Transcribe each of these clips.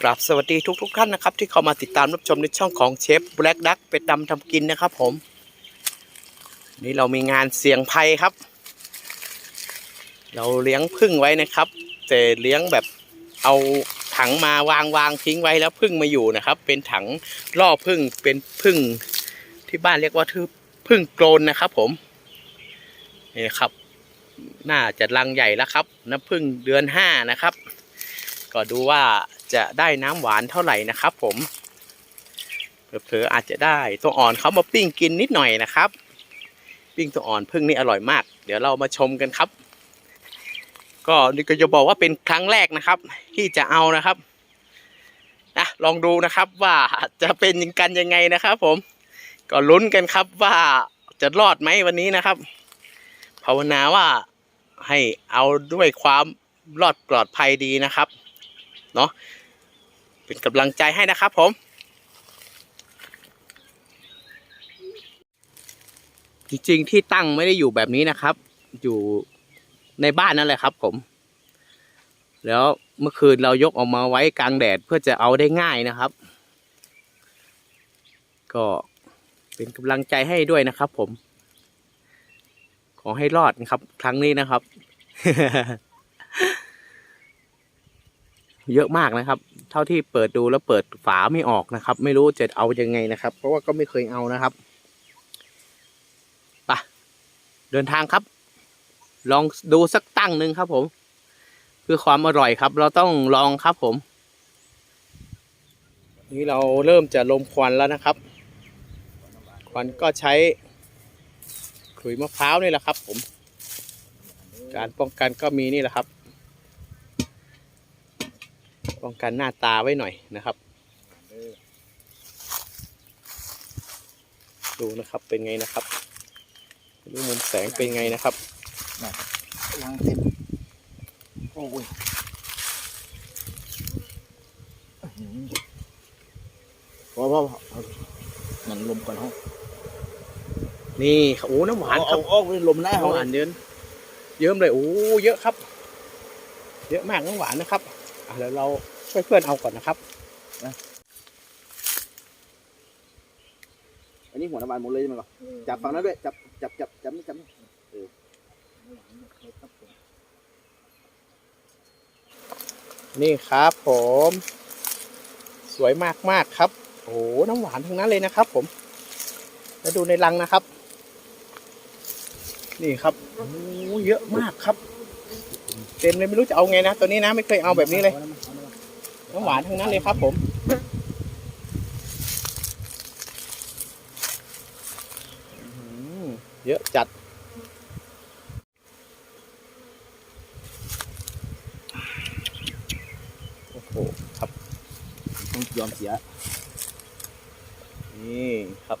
กราบสวัสดีทุกๆท่านนะครับ ที่เข้ามาติดตามรับชมในช่องของเชฟแบล็กดักเป็ดดำทำกินนะครับผม นี่เรามีงานเสี่ยงไพ่ครับ เราเลี้ยงพึ่งไว้นะครับ แต่เลี้ยงแบบเอาถังมาวางวางทิ้งไว้แล้วพึ่งมาอยู่นะครับ เป็นถังล่อพึ่งเป็นพึ่งที่บ้านเรียกว่าทือพึ่งโกลนนะครับ ผมนี่ครับ น่าจะรังใหญ่แล้วครับน้ำพึ่งเดือนห้านะครับ ก็ดูว่า จะได้น้ำหวานเท่าไหร่นะครับ ผมเผลอๆอาจจะได้ตัวอ่อนเขามาปิ้งกินนิดหน่อยนะครับ ปิ้งตัวอ่อนพึ่งนี่อร่อยมาก เดี๋ยวเรามาชมกันครับ ก็นี่ก็จะบอกว่าเป็นครั้งแรกนะครับ ที่จะเอานะครับนะลองดูนะครับว่าจะเป็นกันยังไงนะครับ ผม ก็ลุ้นกันครับว่าจะรอดไหมวันนี้นะครับภาวนาว่าให้เอาด้วยความรอดปลอดภัยดีนะครับ เนาะ เป็นกำลังใจให้นะครับผม จริงๆที่ตั้งไม่ได้อยู่แบบนี้นะครับ อยู่ในบ้านนั่นแหละครับ ผม แล้วเมื่อคืนเรายกออกมาไว้กลางแดดเพื่อจะเอาได้ง่ายนะครับ ก็เป็นกำลังใจให้ด้วยนะครับ ผม ขอให้รอดนะครับ ครั้งนี้นะครับ เยอะมากนะครับ เท่าที่เปิดดูแล้วเปิดฝาไม่ออกนะครับ ไม่รู้จะเอายังไงนะครับ เพราะว่าก็ไม่เคยเอานะครับไปะเดินทางครับ ลองดูสักตั้งหนึ่งครับ ผม เพื่อความอร่อยครับ เราต้องลองครับผม นี่เราเริ่มจะลมควันแล้วนะครับ ควันก็ใช้ขลุยมะพร้าวนี่แหละครับ ผม การป้องกันก็มีนี่แหละครับ ป้องกันหน้าตาไว้หน่อยนะครับ ดูนะครับเป็นไงนะครับดูมุมแสงเป็นไงนะครับลังเต็มโอ้ยพอพอพอมันลมก่อนห้องนี่โอ้น้ำหวานคเอารับเอาเอาลมหน้าน้ำเขาหวานเยินเยิ้มเลยโอ้เยอะครับ เยอะมากน้ำหวานนะครับอะแล้วเรา ช่วยเพื่อนเอาก่อนนะครับ อันนี้หัวน้ำมันหมดเลยใช่ไหมก่อนจับฝั่งนั้นด้วย จับ จับ จับ จับนี่จับนี่เออนี่ครับผม สวยมากมากๆครับ โอ้โหน้ำหวานทั้งนั้นเลยนะครับ ผม แล้วดูในรังนะครับ นี่ครับโอ้โหเยอะมากครับ เต็มเลยไม่รู้จะเอาไงนะ ตัวนี้นะไม่เคยเอาแบบนี้เลย น้ำหวานทั้งนั้นเลยครับผมเยอะจัด โอ้โห ครับ ต้องยอมเสีย นี่ครับ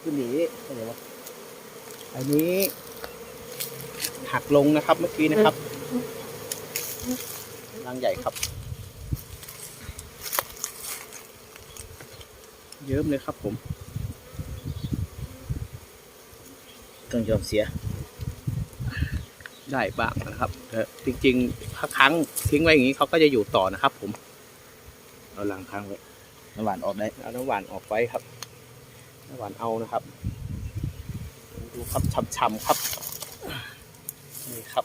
ขึ้นหนีอะไรวะ อันนี้หักลงนะครับเมื่อกี้นะครับรังใหญ่ครับ เยิ้มเลยครับผม ต้องยอมเสีย ได้บ้างนะครับแต่จริงๆถ้าค้างทิ้งไว้อย่างนี้เขาก็จะอยู่ต่อนะครับ ผม เอาหลังค้างไว้น้ำหวานออกได้ เอาน้ำหวานออกไว้ครับน้ำหวานเอานะครับ ดูครับช่ำๆครับ นี่ครับ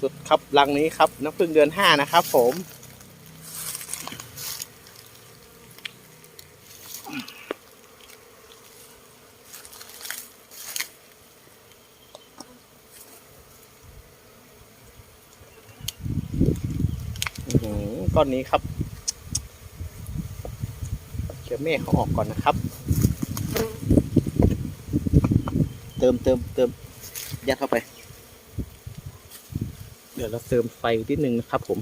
สุดครับรังนี้ครับ น้ำพึ่งเดือนห้านะครับผมอื้อหือก้อนนี้ครับ เดี๋ยวแม่เขาออกก่อนนะครับ เติมเติมเติมยัดเข้าไป เดี๋ยวเราเติมไฟนิดนึงนะครับผม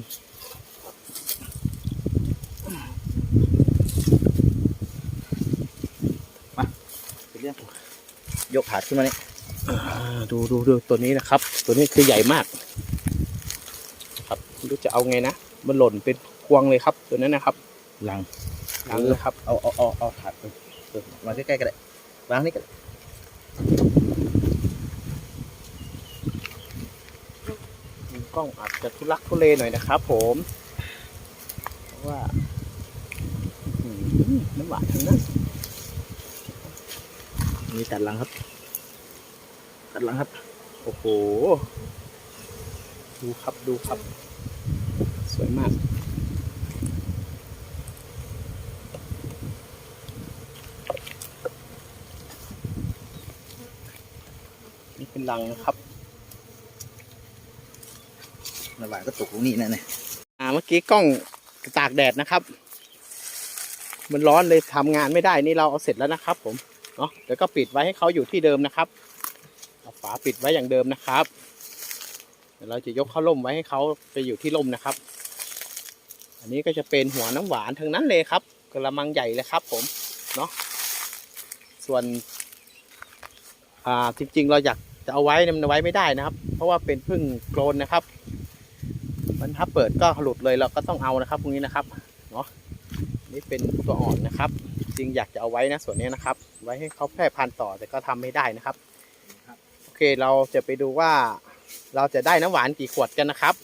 เป็นเรื่องยกถาดขึ้นมานี่อ่าดูดูดูตัวนี้นะครับ ตัวนี้คือใหญ่มาก ครับไม่รู้จะเอาไงนะ มันหล่นเป็นพวงเลยครับ ตัวนั้นนะครับหลัง ยังเลยครับ เอาเอาเอาเอาถาดไปเออมาใกล้ๆกันเลยวางนี่กันกล้องอาจจะทุลักทุเลหน่อยนะครับผมเพราะว่าน้ำหวานทั้งนั้นนี่ตัดหลังครับ ตัดหลังครับ โอ้โห ดูครับดูครับ สวยมาก เป็นรังนะครับน้ำหวานก็ตกตรงนี้นะเนี่ยอ่าเมื่อกี้กล้องตากแดดนะครับ มันร้อนเลยทำงานไม่ได้นี่เราเอาเสร็จแล้วนะครับ ผมเนาะเดี๋ยวก็ปิดไว้ให้เขาอยู่ที่เดิมนะครับเอาฝาปิดไว้อย่างเดิมนะครับเดี๋ยวเราจะยกเข้าร่มไว้ให้เขาไปอยู่ที่ร่มนะครับ อันนี้ก็จะเป็นหัวน้ำหวานทั้งนั้นเลยครับกระมังใหญ่เลยครับ ผมเนาะส่วนอ่าจริงๆ เราอยาก จะเอาไว้มันไว้ไม่ได้นะครับ เพราะว่าเป็นพึ่งโกลนนะครับ มันถ้าเปิดก็หลุดเลยเราก็ต้องเอานะครับพวกนี้นะครับเนาะนี่เป็นตัวอ่อนนะครับ จริงอยากจะเอาไว้นะส่วนนี้นะครับ ไว้ให้เขาแพร่พันธุ์ต่อแต่ก็ทำไม่ได้นะครับโอเคเราจะไปดูว่าเราจะได้น้ำหวานกี่ขวดกันนะครับ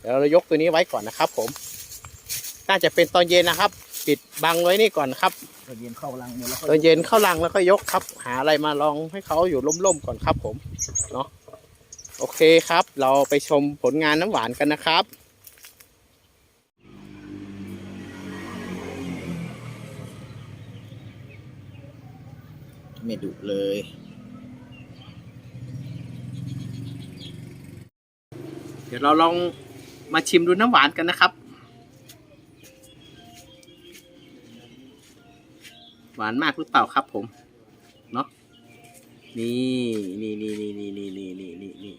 เดี๋ยวเรายกตัวนี้ไว้ก่อนนะครับ ผม น่าจะเป็นตอนเย็นนะครับ ปิดบังไว้นี่ก่อนนะครับตอนเย็นเข้าหลังหมดแล้วตอนเย็นเข้ารังแล้วก็ยกครับ หาอะไรมาลองให้เขาอยู่ร่มๆก่อนครับผมเนาะโอเคครับ เราไปชมผลงานน้ำหวานกันนะครับไม่ดุเลย เดี๋ยวเราลองมาชิมดูน้ำหวานกันนะครับ หวานมากหรือเปล่าครับผม เนาะนี่นี่นี่นี่นี่นี่นี่นี่นี่นี่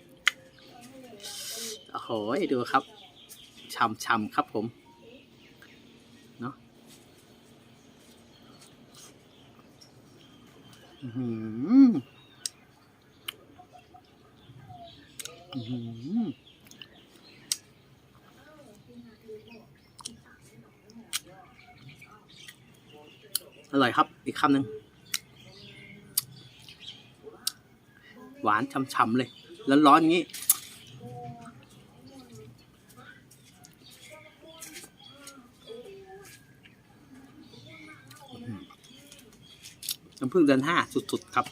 โอ้โหดูครับช่ำช่ำครับผม เนาะอื้อหืออื้อหือ อ ร่อยครับ อีกคำหนึ่งหวานช่ำๆเลยแล้วร้อนๆอย่างนี้ น้ำผึ้งเดือนห้าสุดๆครับ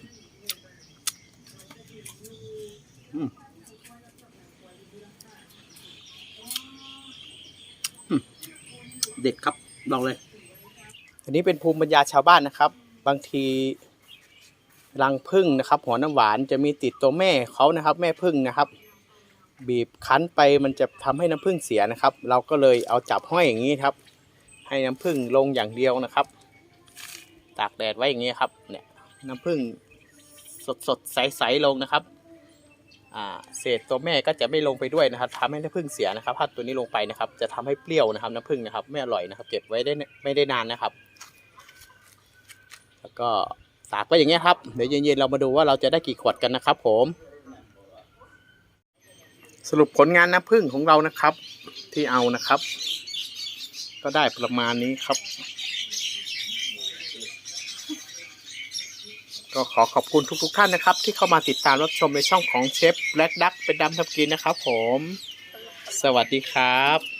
เด็ดครับบอกเลย อันนี้เป็นภูมิปัญญาชาวบ้านนะครับ บางทีรังผึ้งนะครับ หัวน้ำหวานจะมีติดตัวแม่เขานะครับ แม่ผึ้งนะครับ บีบคั้นไปมันจะทำให้น้ำผึ้งเสียนะครับ เราก็เลยเอาจับห้อยอย่างนี้ครับ ให้น้ำผึ้งลงอย่างเดียวนะครับ ตากแดดไว้อย่างนี้ครับ เนี่ย น้ำผึ้งสดสดๆใสๆลงนะครับ เศษตัวแม่ก็จะไม่ลงไปด้วยนะครับทำให้น้ำผึ้งเสียนะครับถ้าตัวนี้ลงไปนะครับ จะทำให้เปรี้ยวนะครับน้ำผึ้งนะครับไม่อร่อยนะครับ เก็บไว้ได้ไม่ได้นานนะครับ แล้วก็ตากไว้อย่างเงี้ยครับเดี๋ยวเย็นๆเรามาดูว่าเราจะได้กี่ขวดกันนะครับ ผม สรุปผลงานน้ำผึ้งของเรานะครับ ที่เอานะครับ ก็ได้ประมาณนี้ครับ ก็ขอขอบคุณทุกๆท่านนะครับ ที่เข้ามาติดตามรับชมในช่องของเชฟแบล็กดักเป็นดำทับกินนะครับผม สวัสดีครับ